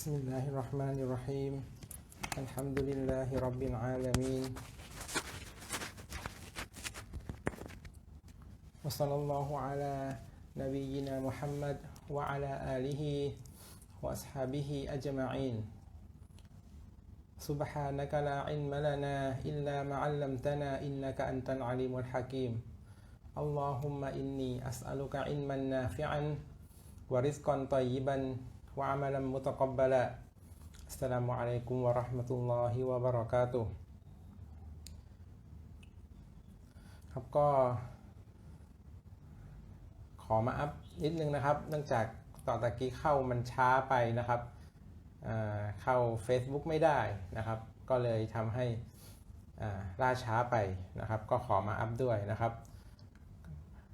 بسم الله الرحمن الرحيم. الحمد لله رب العالمين. وصلى الله على نبينا محمد وعلى آله وأصحابه أجمعين. سبحانك لا علم لنا إلا ما علمتنا إنك أنت العليم الحكيم. اللهم إني أسألك علما نافعا ورزقا طيبا وعملا متقبلا السلام عليكم ورحمة الله وبركاته ครับก็ ขอมาอัพนิดนึงนะครับ เนื่องจากตอนตะกี้เข้ามันช้าไปนะครับอ่าเข้า Facebook ไม่ได้นะครับ ก็เลยทำให้อ่าล่าช้าไปนะครับ ก็ขอมาอัพด้วยนะครับ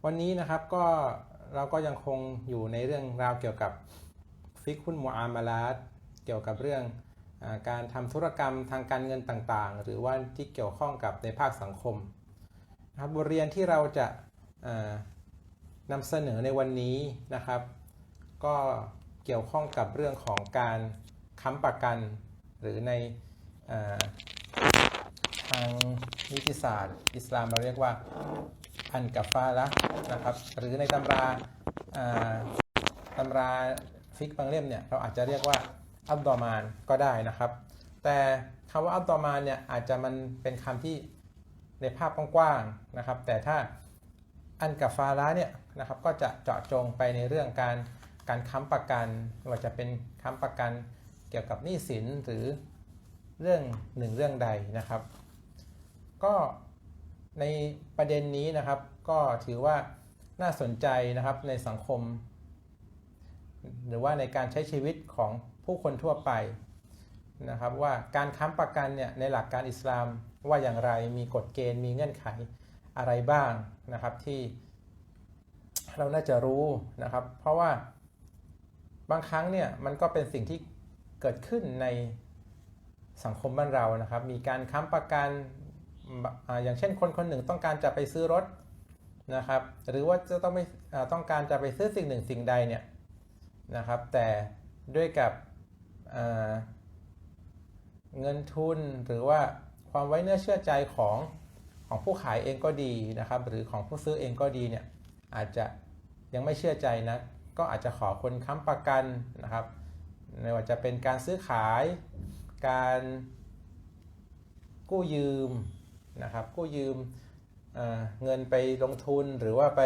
วันนี้นะครับก็เราก็ยังคงอยู่ในเรื่องราวเกี่ยวกับ ฟิกคุณมูอามาลาตเกี่ยวกับเรื่องอการทำธุรกรรมทางการเงินต่างๆ หรือว่าที่เกี่ยวข้องกับในภาคสังคมนะครับบทเรียนที่เราจะอ่านำเสนอในวันนี้นะครับ ก็เกี่ยวข้องกับเรื่องของการค้ำประกัน หรือในอทางนิติศาสตร์ อิสลามเราเรียกว่าอันกับฟาละนะครับ หรือในตำราตำรา ฟิกบางเล่มเนี่ยเราอาจจะเรียกว่าอัลดอมานก็ได้นะครับ แต่คำว่าอัลดอมานเนี่ยอาจจะมันเป็นคำที่ในภาพกว้างๆนะครับ แต่ถ้าอันกับฟาละเนี่ยนะครับก็จะเจาะจงไปในเรื่องการการค้ำประกันไม่ว่าจะเป็นค้ำประกันเกี่ยวกับหนี้สินหรือเรื่องหนึ่งเรื่องใดนะครับ ก็ในประเด็นนี้นะครับก็ถือว่าน่าสนใจนะครับในสังคม หรือว่าในการใช้ชีวิตของผู้คนทั่วไปนะครับว่าการค้ำประกันเนี่ยในหลักการอิสลามว่าอย่างไรมีกฎเกณฑ์มีเงื่อนไขอะไรบ้างนะครับที่เราน่าจะรู้นะครับ เพราะว่าบางครั้งเนี่ยมันก็เป็นสิ่งที่เกิดขึ้นในสังคมบ้านเรานะครับ มีการค้ำประกันอย่างเช่นคนคนหนึ่งต้องการจะไปซื้อรถนะครับ หรือว่าจะต้องไม่ต้องการจะไปซื้อสิ่งหนึ่งสิ่งใดเนี่ย นะครับ แต่ด้วยกับเงินทุนหรือว่าความไว้เนื้อเชื่อใจของของผู้ขายเองก็ดีนะครับ หรือของผู้ซื้อเองก็ดีเนี่ยอาจจะยังไม่เชื่อใจนะก็อาจจะขอคนค้ำประกันนะครับไม่ว่าจะเป็นการซื้อขาย การกู้ยืมนะครับ กู้ยืมเเงินไปลงทุนหรือว่าไป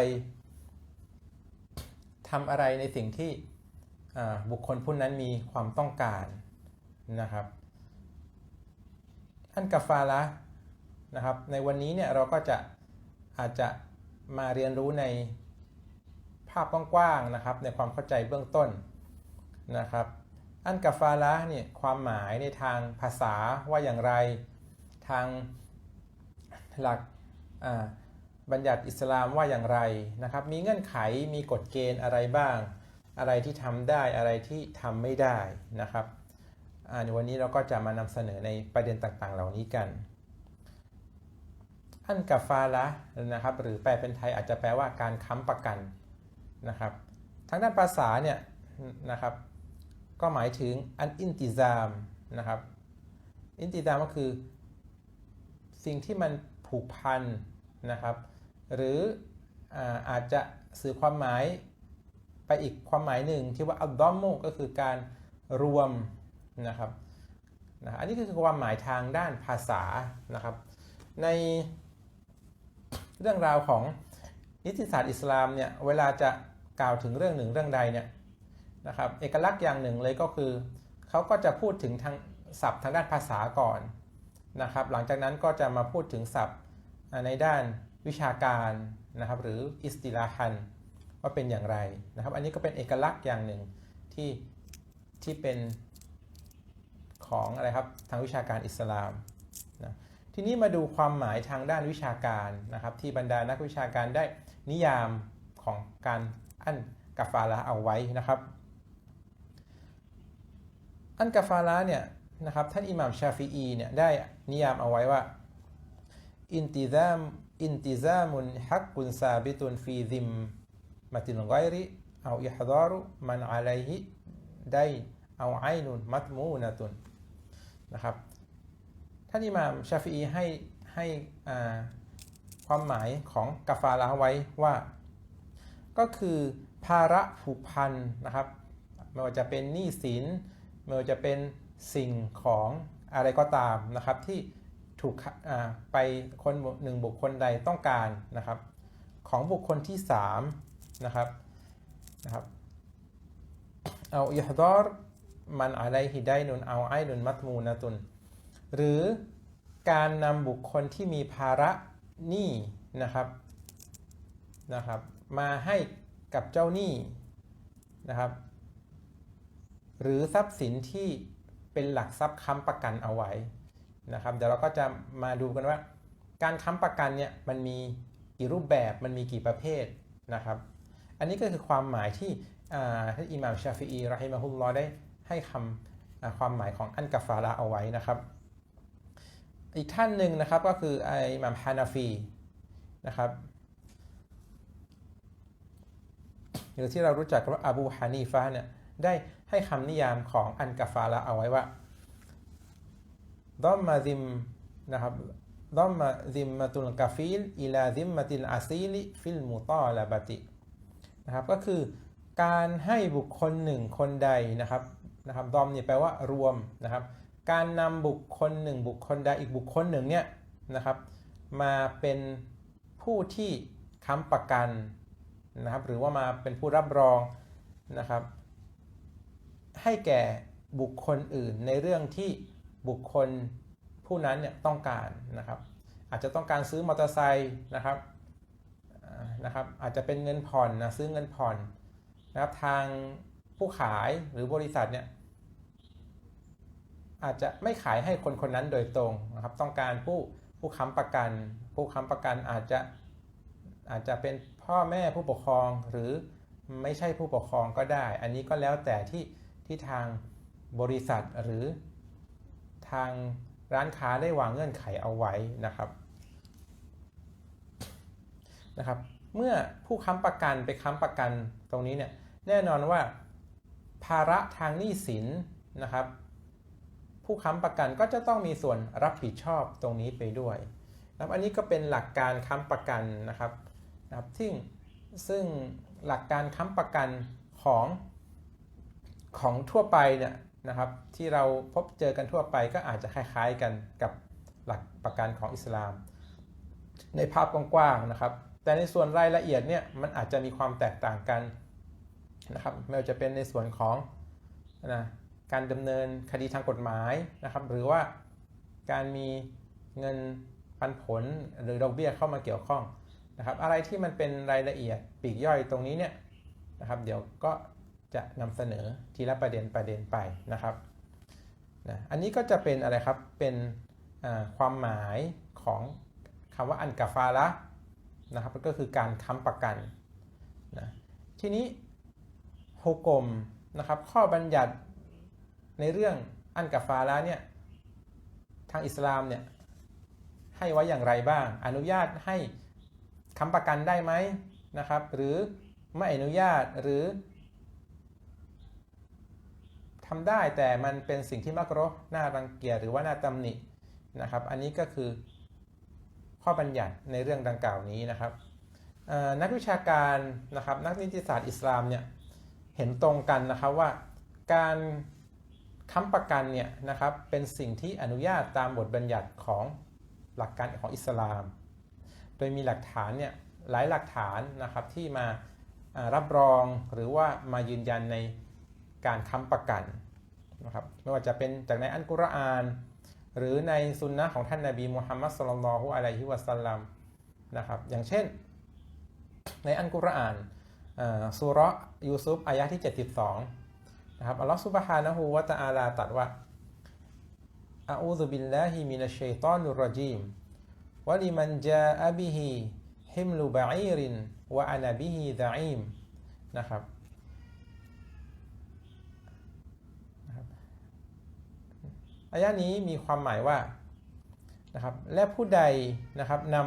ทำอะไรในสิ่งที่ บุคคลผู้นั้นมีความต้องการนะครับ อันกาฟาละนะครับ ในวันนี้เนี่ยเราก็จะอาจจะมาเรียนรู้ในภาพกว้างๆนะครับ ในความเข้าใจเบื้องต้นนะครับ อันกาฟาละเนี่ยความหมายในทางภาษาว่าอย่างไร ทางหลักบัญญัติอิสลามว่าอย่างไรนะครับ มีเงื่อนไขมีกฎเกณฑ์อะไรบ้าง อะไรที่ทำได้อะไรที่ทำไม่ได้นะครับในวันนี้เราก็จะมานำเสนอในประเด็นต่างๆ เหล่านี้กัน อันกาฟาละนะครับ หรือแปลเป็นไทยอาจจะแปลว่าการค้ำประกันนะครับทางด้านภาษาเนี่ยนะครับก็หมายถึงอันอินติซามนะครับ อินติซามก็คือ สิ่งที่มันผูกพันนะครับ หรืออาอาจจะสื่อความหมาย ไปอีกความหมายหนึ่งที่ว่าอัลดอมโมก็คือการรวมนะครับนะอันนี้คือความหมายทางด้านภาษานะครับ ในเรื่องราวของนิติศาสตร์อิสลามเนี่ยเวลาจะกล่าวถึงเรื่องหนึ่งเรื่องใดเนี่ยนะครับเอกลักษณ์อย่างหนึ่งเลยก็คือเขาก็จะพูดถึงทางศัพท์ทางด้านภาษาก่อนนะครับ หลังจากนั้นก็จะมาพูดถึงศัพท์ในด้านวิชาการนะครับ หรืออิสติลาฮัน ว่าเป็นอย่างไรนะครับ อันนี้ก็เป็นเอกลักษณ์อย่างหนึ่งที่ที่เป็นของอะไรครับทางวิชาการอิสลามนะทีนี้มาดูความหมายทางด้านวิชาการนะครับ ที่บรรดานักวิชาการได้นิยามของการอันกาฟาละเอาไว้นะครับ อันกาฟาละเนี่ยนะครับท่านอิหม่ามชาฟีอีเนี่ยได้นิยามเอาไว้ว่าอินติซามอินติซามุนฮักกุนซาบิตุนฟีซิม มาตินไกริเอาอิฮดารุมันอะลัยฮิได้เอาไอนุนมัตมูนตุนนะครับท่านอิหม่ามชาฟีให้ให้อ่าความหมายของกาฟาละไว้ว่า ก็คือภาระผูกพันนะครับไม่ว่าจะเป็นหนี้สินไม่ว่าจะเป็นสิ่งของอะไรก็ตามนะครับ ที่ถูกไปคนหนึ่งบุคคลใดต้องการนะครับ ของบุคคลที่ 3 นะครับนะครับเอาอิฮดอรมันอะไรฮิได้นุนเอาไอนุนมัตมูนะตุน หรือการนำบุคคลที่มีภาระหนี้นะครับนะครับ มาให้กับเจ้าหนี้นะครับ หรือทรัพย์สินที่เป็นหลักทรัพย์ค้ำประกันเอาไว้นะครับเดี๋ยวเราก็จะมาดูกันว่า การค้ำประกันเนี่ยมันมีกี่รูปแบบมันมีกี่ประเภทนะครับ อันนี้ก็คือความหมายที่ท่านอิหม่ามชาฟีอีรอฮิมะฮุลลอได้ให้คำความหมายของอันกาฟาระเอาไว้นะครับ อีกท่านหนึ่งนะครับก็คือไออิหม่ามฮานาฟีนะครับหรือที่เรารู้จักกับอบูฮานีฟะเนี่ยได้ให้คำนิยามของอันกาฟาระเอาไว้ว่าดอมมาซิมนะครับดอมมาซิมมาตุลกาฟิลอิลาซิมมาติลอาซีลิฟิลมุตอลาบติ นะครับก็คือการให้บุคคลหนึ่งคนใดนะครับนะครับดอมเนี่ยแปลว่ารวมนะครับ การนำบุคคลหนึ่งบุคคลใดอีกบุคคลหนึ่งเนี่ยนะครับ มาเป็นผู้ที่ค้ำประกันนะครับหรือว่ามาเป็นผู้รับรองนะครับ ให้แก่บุคคลอื่นในเรื่องที่บุคคลผู้นั้นเนี่ยต้องการนะครับ อาจจะต้องการซื้อมอเตอร์ไซค์นะครับ นะครับอาจจะเป็นเงินผ่อนนะซื้อเงินผ่อนนะครับทางผู้ขายหรือบริษัทเนี่ยอาจจะไม่ขายให้คนคนนั้นโดยตรงนะครับ ต้องการผู้ผู้ค้ำประกัน ผู้ค้ำประกันอาจจะอาจจะเป็นพ่อแม่ผู้ปกครองหรือไม่ใช่ผู้ปกครองก็ได้ อันนี้ก็แล้วแต่ที่ที่ทางบริษัทหรือทางร้านค้าได้วางเงื่อนไขเอาไว้นะครับ นะครับ เมื่อผู้ค้ำประกันไปค้ำประกันตรงนี้เนี่ยแน่นอนว่าภาระทางหนี้สินนะครับ ผู้ค้ำประกันก็จะต้องมีส่วนรับผิดชอบตรงนี้ไปด้วยนะครับอันนี้ก็เป็นหลักการค้ำประกันนะครับนะครับที่ซึ่งหลักการค้ำประกันของของทั่วไปเนี่ยนะครับ ที่เราพบเจอกันทั่วไปก็อาจจะคล้าย ๆกันกับหลักประกันของอิสลาม ในภาพกว้างๆนะครับ แต่ในส่วนรายละเอียดเนี่ยมันอาจจะมีความแตกต่างกันนะครับไม่ว่าจะเป็นในส่วนของนะการดำเนินคดีทางกฎหมายนะครับหรือว่าการมีเงินปันผลหรือดอกเบี้ยเข้ามาเกี่ยวข้องนะครับอะไรที่มันเป็นรายละเอียดปีกย่อยตรงนี้เนี่ยนะครับเดี๋ยวก็จะนำเสนอทีละประเด็นประเด็นไปนะครับนะอันนี้ก็จะเป็นอะไรครับเป็นความหมายของคำว่าอันกาฟาละ นะครับก็คือการค้ำประกันนะทีนี้ฮุกกลมนะครับข้อบัญญัติในเรื่องอันกาฟาละเนี่ยทางอิสลามเนี่ยให้ไว้อย่างไรบ้าง อนุญาตให้ค้ำประกันได้ไหมนะครับ หรือไม่อนุญาตหรือทำได้แต่มันเป็นสิ่งที่มักรอน่ารังเกียจหรือว่าน่าตำหนินะครับ อันนี้ก็คือ ข้อบัญญัติในเรื่องดังกล่าวนี้นะครับนักวิชาการนะครับนักนิติศาสตร์อิสลามเนี่ยเห็นตรงกันนะครับว่าการค้ำประกันเนี่ยนะครับเป็นสิ่งที่อนุญาตตามบทบัญญัติของหลักการของอิสลาม โดยมีหลักฐานเนี่ยหลายหลักฐานนะครับที่มารับรองหรือว่ามายืนยันในการค้ำประกันนะครับไม่ว่าจะเป็นจากในอัลกุรอาน หรือในสุนนะของท่านนาบีมุฮัมมัดสุลลัลฮุอะลัยฮิวะสัลลัมนะครับ อย่างเช่น ในอัลกุรอานสุรยูซุฟอายะที่ 72นะครับอัลลอฮฺซุบฮานะฮูวะตะอาลาตัดว่าอาอูซุบิลลาฮิมินัชชัยตอนุรรจีมวะลิมันจาอบิฮิฮิมลูบะอีรินวะอานาบิฮิดะอีมนะครับ อายะนี้มีความหมายว่านะครับและผู้ใดนะครับน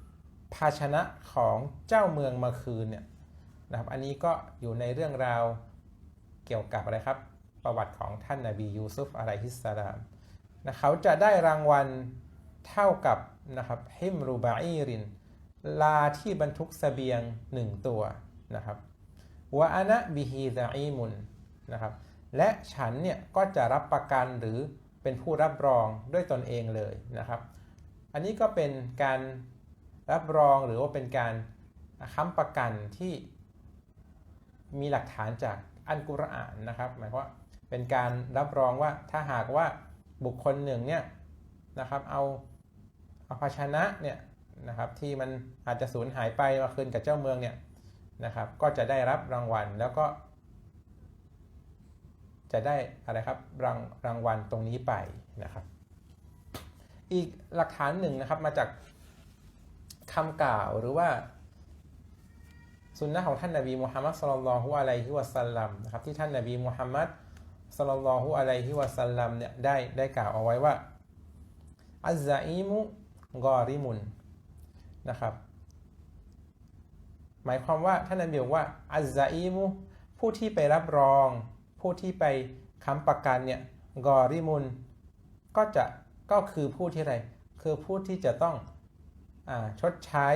ำภาชนะของเจ้าเมืองมาคืนเนี่ยนะครับอันนี้ก็อยู่ในเรื่องราวเกี่ยวกับอะไรครับ ประวัติของท่านนาบียูซุฟอะลัยฮิสสลามนะเขาจะได้รางวัลเท่ากับนะครับฮิมรูบาอีริน ลาที่บรรทุกเสบียงหนึ่งตัวนะครับวะอานะบิฮีซาอีมุนนะครับและฉันเนี่ยก็จะรับประกันหรือ เป็นผู้รับรองด้วยตนเองเลยนะครับ อันนี้ก็เป็นการรับรองหรือว่าเป็นการค้ำประกันที่มีหลักฐานจากอันกุรอานนะครับหมายความว่าเป็นการรับรองว่าถ้าหากว่าบุคคลหนึ่งเนี่ยนะครับเอาเอาภาชนะเนี่ยนะครับที่มันอาจจะสูญหายไปมาคืนกับเจ้าเมืองเนี่ยนะครับก็จะได้รับรางวัลแล้วก็ จะได้อะไรครับรางรางวัลตรงนี้ไปนะครับ อีกหลักฐานหนึ่งนะครับมาจากคำกล่าวหรือว่าสุนนะของท่านนบีมุฮัมมัดสลลัลฮุอะลัยฮิวะสัลลัมนะครับที่ท่านนบีมุฮัมมัดสลลัลฮุอะลัยฮิวะสัลลัมเนี่ยได้ได้กล่าวเอาไว้ว่าอัซซาอิมุกอริมุนนะครับ หมายความว่าท่านนบีบอกว่าอัซซาอิมุผู้ที่ไปรับรอง ผู้ที่ไปค้ำประกันเนี่ยกอริมุนก็จะก็คือผู้ที่อะไรคือผู้ที่จะต้องอชดใช้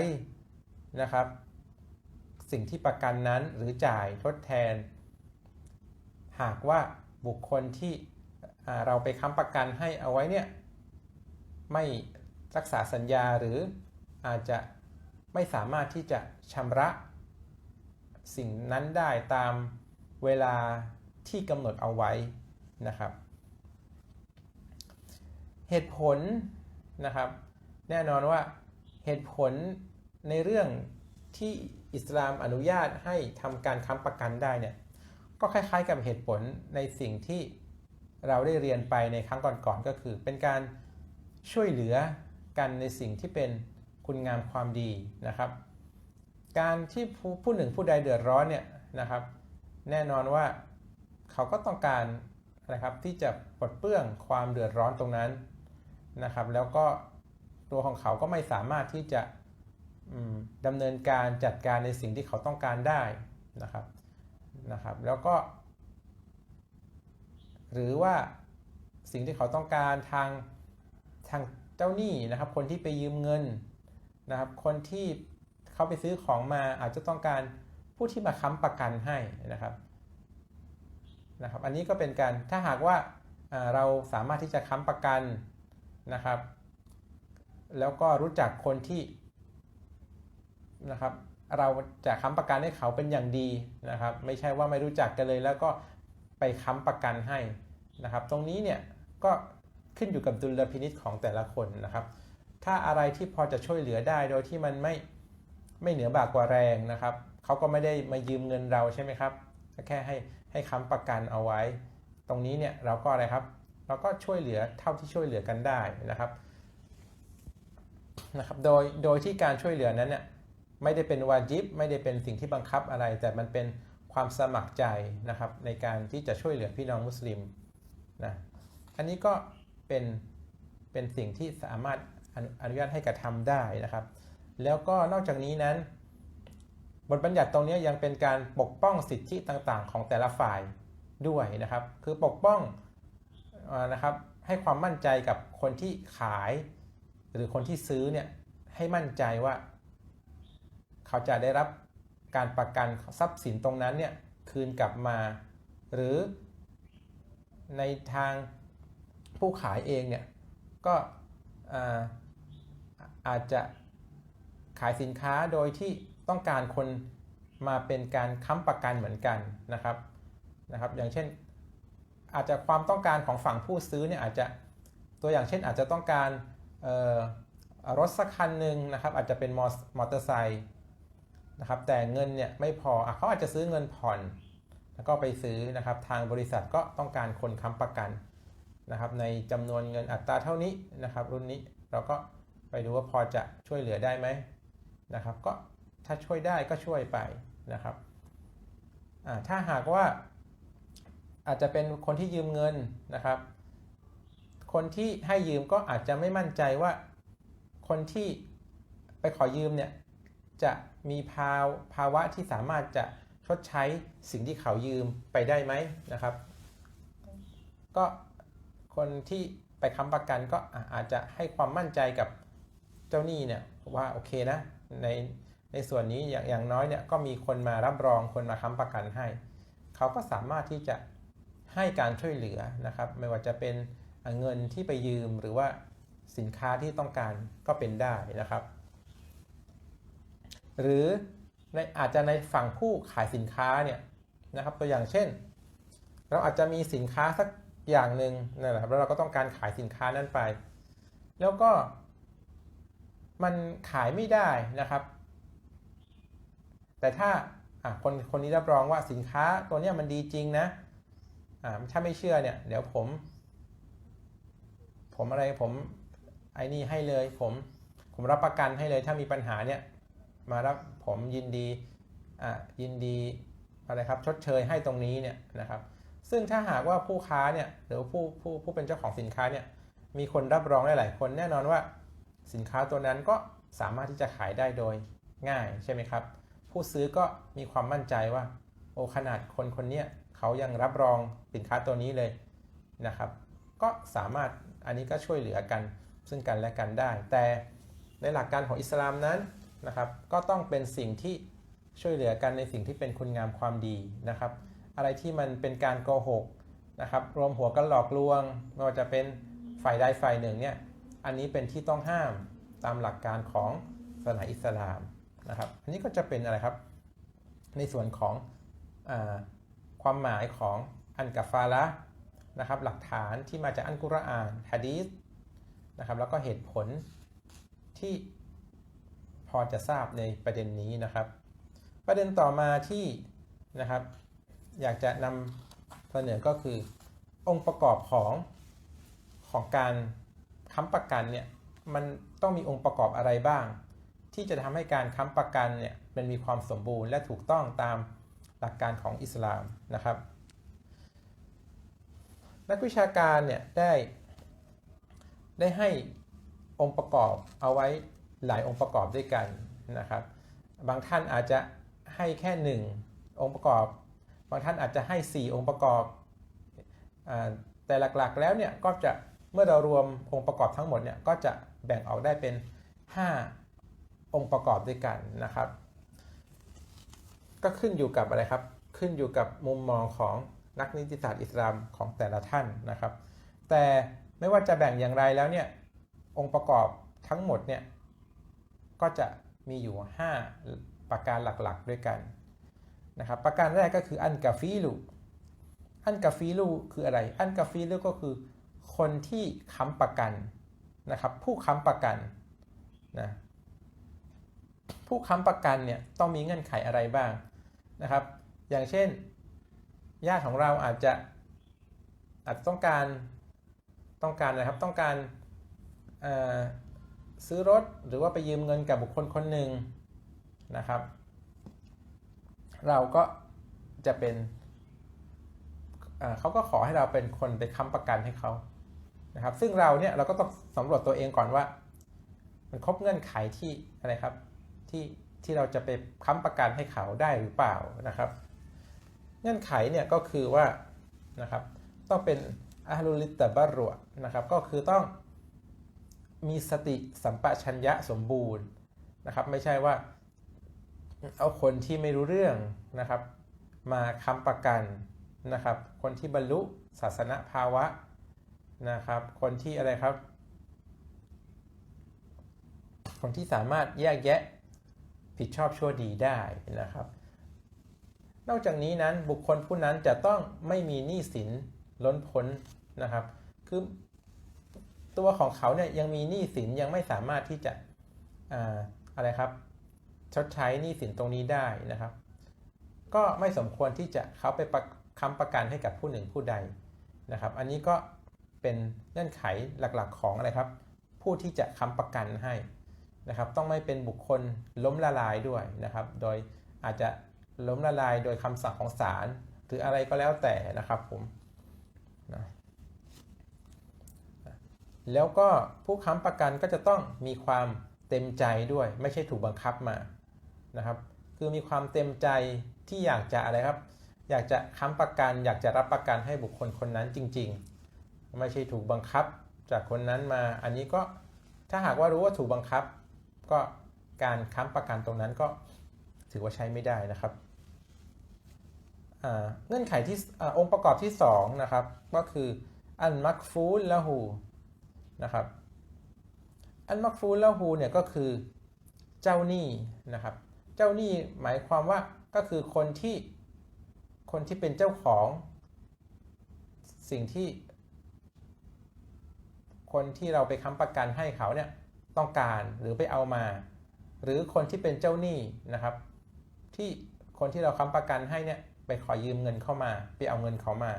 นะครับ สิ่งที่ประกันนั้นหรือจ่ายทดแทน หากว่าบุคคลที่เราไปค้ำประกันให้เอาไว้เนี่ยไม่รักษาสัญญาหรืออาจจะไม่สามารถที่จะชำระสิ่งนั้นได้ตามเวลา ที่กำหนดเอาไว้นะครับ เหตุผลนะครับ แน่นอนว่าเหตุผลในเรื่องที่อิสลามอนุญาตให้ทำการค้ำประกันได้เนี่ยก็คล้ายๆกับเหตุผลในสิ่งที่เราได้เรียนไปในครั้งก่อนๆก็คือ เป็นการช่วยเหลือกันในสิ่งที่เป็นคุณงามความดีนะครับ การที่ผู้ผู้หนึ่งผู้ใดเดือดร้อนเนี่ยนะครับ แน่นอนว่า เขาก็ต้องการนะครับที่จะปลดเปลื้องความเดือดร้อนตรงนั้นนะครับ แล้วก็ตัวของเขาก็ไม่สามารถที่จะดำเนินการจัดการในสิ่งที่เขาต้องการได้นะครับนะครับ แล้วก็ หรือว่าสิ่งที่เขาต้องการทางทางเจ้าหนี้นะครับ คนที่ไปยืมเงินนะครับ คนที่เขาไปซื้อของมาอาจจะต้องการผู้ที่มาค้ำประกันให้นะครับ นะครับ อันนี้ก็เป็นการถ้าหากว่าเราสามารถที่จะค้ำประกันนะครับ แล้วก็รู้จักคนที่นะครับ เราจะค้ำประกันให้เขาเป็นอย่างดีนะครับ ไม่ใช่ว่าไม่รู้จักกันเลย แล้วก็ไปค้ำประกันให้นะครับ ตรงนี้เนี่ยก็ขึ้นอยู่กับดุลพินิษของแต่ละคนนะครับ ถ้าอะไรที่พอจะช่วยเหลือได้โดยที่มันไม่ไม่เหนือบากกว่าแรงนะครับ เขาก็ไม่ได้มายืมเงินเราใช่ไหมครับแค่ให้ ให้ค้ำประกันเอาไว้ ตรงนี้เนี่ยเราก็อะไรครับ เราก็ช่วยเหลือเท่าที่ช่วยเหลือกันได้นะครับนะครับ โดยโดยที่การช่วยเหลือนั้นเนี่ยไม่ได้เป็นวาจิบไม่ได้เป็นสิ่งที่บังคับอะไร แต่มันเป็นความสมัครใจนะครับ ในการที่จะช่วยเหลือพี่น้องมุสลิมนะอันนี้ก็เป็นเป็นสิ่งที่สามารถอนุญาตให้กระทำได้นะครับ แล้วก็นอกจากนี้นั้น บทบัญญัติตรงนี้ยังเป็นการปกป้องสิทธิต่างๆ ของแต่ละฝ่ายด้วยนะครับ คือปกป้องนะครับให้ความมั่นใจกับคนที่ขาย หรือคนที่ซื้อเนี่ยให้มั่นใจว่า เขาจะได้รับการประกันทรัพย์สินตรงนั้นเนี่ยคืนกลับมา หรือในทางผู้ขายเองเนี่ยก็อาจจะขายสินค้าโดยที่ ต้องการคนมาเป็นการค้ำประกันเหมือนกันนะครับนะครับ อย่างเช่นอาจจะความต้องการของฝั่งผู้ซื้อเนี่ยอาจจะตัวอย่างเช่นอาจจะต้องการรถสักคันหนึ่งนะครับอาจจะเป็นมอเตอร์ไซค์นะครับแต่เงินเนี่ยไม่พออเขาอาจจะซื้อเงินผ่อน แล้วก็ไปซื้อนะครับทางบริษัทก็ต้องการคนค้ำประกันนะครับในจำนวนเงินอัตราเท่านี้นะครับรุ่นนี้เราก็ไปดูว่าพอจะช่วยเหลือได้ไหมนะครับก็ ถ้าช่วยได้ก็ช่วยไปนะครับถ้าหากว่าอาจจะเป็นคนที่ยืมเงินนะครับ คนที่ให้ยืมก็อาจจะไม่มั่นใจว่า คนที่ไปขอยืมเนี่ยจะมีภาวภาวะที่สามารถจะชดใช้สิ่งที่เขายืมไปได้ไหมนะครับ ก็คนที่ไปค้ำประกันก็อะอาจจะให้ความมั่นใจกับเจ้าหนี้เนี่ยว่าโอเคนะใน ในส่วนนี้อย่างอย่างน้อยเนี่ยก็มีคนมารับรองคนมาค้ำประกันให้ เขาก็สามารถที่จะให้การช่วยเหลือนะครับ ไม่ว่าจะเป็นเงินที่ไปยืมหรือว่าสินค้าที่ต้องการก็เป็นได้นะครับ หรือในอาจจะในฝั่งผู้ขายสินค้าเนี่ยนะครับตัวอย่างเช่น เราอาจจะมีสินค้าสักอย่างหนึ่งนะครับแล้วเราก็ต้องการขายสินค้านั้นไป แล้วก็มันขายไม่ได้นะครับ แต่ถ้าคนคนนี้รับรองว่าสินค้าตัวนี้มันดีจริงนะถ้าไม่เชื่อเนี่ย เดี๋ยวผม ผมอะไรผมไอ้นี่ให้เลย ผมผมรับประกันให้เลยถ้ามีปัญหาเนี่ย มารับผมยินดีอ่ายินดีอะไรครับชดเชยให้ตรงนี้เนี่ยนะครับ ซึ่งถ้าหากว่าผู้ค้าเนี่ยหรือผู้ผู้ผู้เป็นเจ้าของสินค้าเนี่ยมีคนรับรองหลายๆคนแน่นอนว่าสินค้าตัวนั้นก็สามารถที่จะขายได้โดยง่ายใช่ไหมครับ ผู้ซื้อก็มีความมั่นใจว่า โอ้ขนาดคนคนนี้เขายังรับรองสินค้าตัวนี้เลยนะครับ ก็สามารถอันนี้ก็ช่วยเหลือกันซึ่งกันและกันได้ แต่ในหลักการของอิสลามนั้นนะครับ ก็ต้องเป็นสิ่งที่ช่วยเหลือกันในสิ่งที่เป็นคุณงามความดีนะครับ อะไรที่มันเป็นการโกหกนะครับรวมหัวกันหลอกลวงไม่ว่าจะเป็นฝ่ายใดฝ่ายหนึ่งเนี่ยอันนี้เป็นที่ต้องห้ามตามหลักการของศาสนาอิสลาม นะครับ อันนี้ก็จะเป็นอะไรครับ ในส่วนของอความหมายของอันกัฟฟาละนะครับ หลักฐานที่มาจากอันกุรอานฮะดีษนะครับ แล้วก็เหตุผลที่พอจะทราบในประเด็นนี้นะครับ ประเด็นต่อมาที่นะครับ อยากจะนำเสนอก็คือองค์ประกอบของของการค้ำประกันเนี่ยมันต้องมีองค์ประกอบอะไรบ้าง ที่จะทำให้การค้ำประกันเนี่ยมันมีความสมบูรณ์และถูกต้องตามหลักการของอิสลามนะครับ นักวิชาการเนี่ยได้ได้ให้องค์ประกอบเอาไว้หลายองค์ประกอบด้วยกันนะครับ บางท่านอาจจะให้แค่หนึ่งองค์ประกอบ บางท่านอาจจะให้ 4 องค์ประกอบอแต่หลักๆแล้วเนี่ยก็จะเมื่อเรารวมองค์ประกอบทั้งหมดเนี่ยก็จะแบ่งออกได้เป็น 5 องค์ประกอบด้วยกันนะครับ ก็ขึ้นอยู่กับอะไรครับ ขึ้นอยู่กับมุมมองของนักนิติศาสตร์อิสลามของแต่ละท่านนะครับ แต่ไม่ว่าจะแบ่งอย่างไรแล้วเนี่ยองค์ประกอบทั้งหมดเนี่ยก็จะมีอยู่ 5 ประการหลักๆด้วยกันนะครับ ประการแรกก็คืออันกาฟีลูอันกาฟีลูคืออะไร อันกาฟีลูก็คือคนที่ค้ำประกันนะครับ ผู้ค้ำประกันนะ ผู้ค้ำประกันเนี่ยต้องมีเงื่อนไขอะไรบ้างนะครับ อย่างเช่น ญาติของเราอาจจะอาจจะต้องการต้องการนะครับต้องการซื้อรถหรือว่าไปยืมเงินกับบุคคลคนหนึ่งนะครับ เราก็จะเป็นเขาก็ขอให้เราเป็นคนไปค้ำประกันให้เขานะครับ ซึ่งเราเนี่ยเราก็ต้องสำรวจตัวเองก่อนว่า มันครบเงื่อนไขที่อะไรครับ ที่ที่เราจะไปค้ำประกันให้เขาได้หรือเปล่านะครับ เงื่อนไขเนี่ยก็คือว่านะครับต้องเป็นอาลุลิตตบารวนะครับก็คือต้องมีสติสัมปชัญญะสมบูรณ์นะครับ ไม่ใช่ว่าเอาคนที่ไม่รู้เรื่องนะครับ มาค้ำประกันนะครับ คนที่บรรลุศาสนภาวะนะครับ คนที่อะไรครับ คนที่สามารถแยกแยะ ผิดชอบชั่วดีได้นะครับ นอกจากนี้นั้นบุคคลผู้นั้นจะต้องไม่มีหนี้สินล้นพ้นนะครับ คือตัวของเขาเนี่ยยังมีหนี้สินยังไม่สามารถที่จะอะอะไรครับ ชดใช้หนี้สินตรงนี้ได้นะครับ ก็ไม่สมควรที่จะเขาไปประค้ำประกันให้กับผู้หนึ่งผู้ใดนะครับ อันนี้ก็เป็นเงื่อนไขหลักๆของอะไรครับ ผู้ที่จะค้ำประกันให้ นะครับต้องไม่เป็นบุคคลล้มละลายด้วยนะครับ โดยอาจจะล้มละลายโดยคำสั่งของศาลหรืออะไรก็แล้วแต่นะครับผมนะแล้วก็ผู้ค้ำประกันก็จะต้องมีความเต็มใจด้วย ไม่ใช่ถูกบังคับมานะครับ คือมีความเต็มใจที่อยากจะอะไรครับ อยากจะค้ำประกันอยากจะรับประกันให้บุคคลคนนั้นจริง ๆ ไม่ใช่ถูกบังคับจากคนนั้นมา อันนี้ก็ถ้าหากว่ารู้ว่าถูกบังคับ ก็การค้ำประกันตรงนั้นก็ถือว่าใช้ไม่ได้นะครับเงื่อนไขที่อองค์ประกอบที่2นะครับก็คืออันมักฟูลละหูนะครับอันมักฟูลละหูเนี่ยก็คือเจ้าหนี้นะครับ เจ้าหนี้หมายความว่าก็คือคนที่คนที่เป็นเจ้าของสิ่งที่ คนที่เราไปค้ำประกันให้เขาเนี่ย ต้องการหรือไปเอามา หรือคนที่เป็นเจ้าหนี้นะครับ ที่คนที่เราค้ำประกันให้เนี่ยไปขอยืมเงินเข้ามา ไปเอาเงินเขามา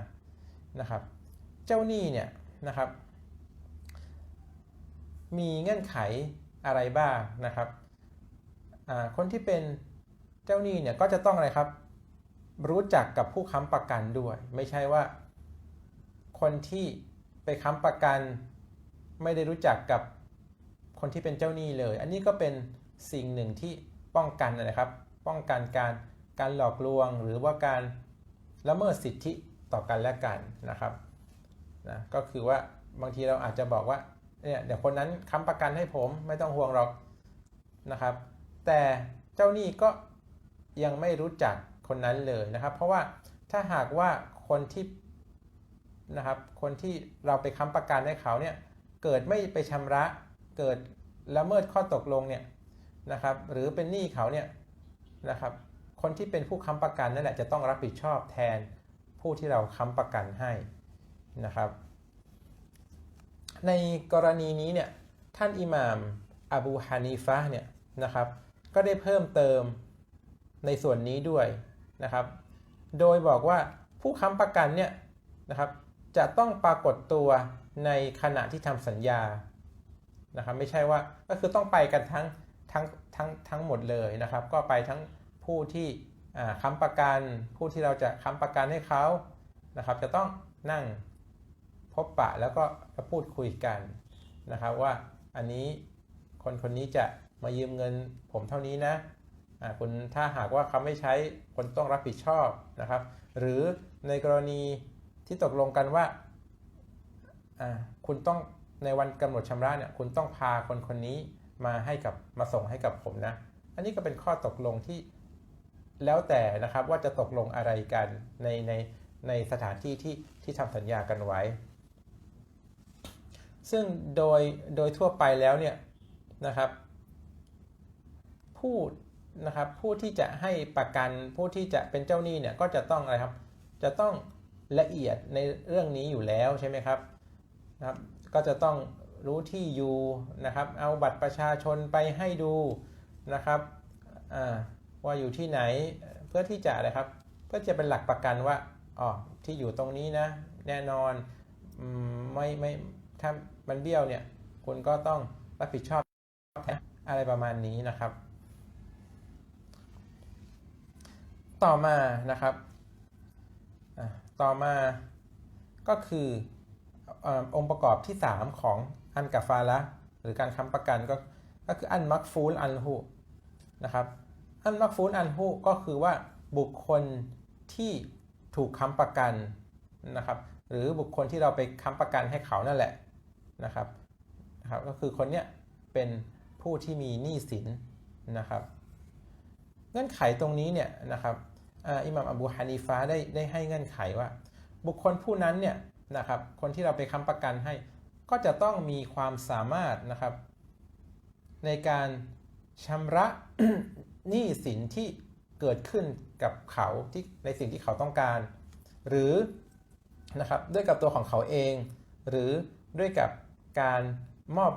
นะครับ เจ้าหนี้เนี่ยนะครับ มีเงื่อนไขอะไรบ้างนะครับคนที่เป็นเจ้าหนี้เนี่ยก็จะต้องอะไรครับ รู้จักกับผู้ค้ำประกันด้วย ไม่ใช่ว่า คนที่ไปค้ำประกัน ไม่ได้รู้จักกับ คนที่เป็นเจ้าหนี้เลย อันนี้ก็เป็นสิ่งหนึ่งที่ป้องกันนะครับ ป้องกันการการหลอกลวงหรือว่าการละเมิดสิทธิต่อกันและกันนะครับนะก็คือว่าบางทีเราอาจจะบอกว่าเนี่ยเดี๋ยวคนนั้นค้ำประกันให้ผมไม่ต้องห่วงหรอกนะครับ แต่เจ้าหนี้ก็ยังไม่รู้จักคนนั้นเลยนะครับ เพราะว่าถ้าหากว่าคนที่นะครับ คนที่เราไปค้ำประกันให้เขาเนี่ยเกิดไม่ไปชำระ เกิดละเมิดข้อตกลงเนี่ยนะครับหรือเป็นหนี้เขาเนี่ยนะครับคนที่เป็นผู้ค้ำประกันนั่นแหละจะต้องรับผิดชอบแทนผู้ที่เราค้ำประกันให้นะครับ ในกรณีนี้เนี่ยท่านอิหม่ามอบูฮานีฟะเนี่ยนะครับก็ได้เพิ่มเติมในส่วนนี้ด้วยนะครับ โดยบอกว่าผู้ค้ำประกันเนี่ยนะครับจะต้องปรากฏตัวในขณะที่ทำสัญญา นะครับไม่ใช่ว่าก็คือต้องไปกันทั้งทั้งทั้งทั้งหมดเลยนะครับ ก็ไปทั้งผู้ที่ค้ำประกัน ผู้ที่เราจะค้ำประกันให้เขานะครับ จะต้องนั่งพบปะแล้วก็พูดคุยกันนะครับว่าอันนี้คนคนนี้จะมายืมเงินผมเท่านี้นะคุณถ้าหากว่าเขาไม่ใช้คนต้องรับผิดชอบนะครับ หรือในกรณีที่ตกลงกันว่าคุณต้อง ในวันกำหนดชำระเนี่ยคุณต้องพาคนคนนี้มาให้กับมาส่งให้กับผมนะ อันนี้ก็เป็นข้อตกลงที่แล้วแต่นะครับว่าจะตกลงอะไรกันในในในสถานที่ที่ที่ทำสัญญากันไว้ ซึ่งโดยโดยทั่วไปแล้วเนี่ยนะครับ ผู้นะครับผู้ที่จะให้ประกันผู้ที่จะเป็นเจ้าหนี้เนี่ยก็จะต้องอะไรครับ จะต้องละเอียดในเรื่องนี้อยู่แล้วใช่ไหมครับนะครับ ก็จะต้องรู้ที่อยู่นะครับ เอาบัตรประชาชนไปให้ดูนะครับว่าอยู่ที่ไหนเพื่อที่จะอะไรครับ เพื่อจะเป็นหลักประกันว่าอ๋อที่อยู่ตรงนี้นะแน่นอนไม่ไม่ถ้ามันเบี้ยวเนี่ยคุณก็ต้องรับผิดชอบอะไรประมาณนี้นะครับ ต่อมานะครับต่อมาก็คือ องค์ประกอบที่ 3 ของอันกาฟาละหรือการค้ำประกันก็ก็คืออันมักฟูลอันหูนะครับอันมักฟูลอันหูก็คือว่าบุคคลที่ถูกค้ำประกันนะครับ หรือบุคคลที่เราไปค้ำประกันให้เขานั่นแหละนะครับนะครับ ก็คือคนเนี้ยเป็นผู้ที่มีหนี้สินนะครับ เงื่อนไขตรงนี้เนี่ยนะครับอิหม่ามอบูฮานีฟาได้ได้ให้เงื่อนไขว่า บุคคลผู้นั้นเนี่ย นะครับ คนที่เราไปค้ำประกันให้ก็จะต้องมีความสามารถนะครับ ในการชำระหนี้สินที่เกิดขึ้นกับเขาที่ในสิ่งที่เขาต้องการ หรือนะครับด้วยกับตัวของเขาเอง หรือด้วยกับการมอบ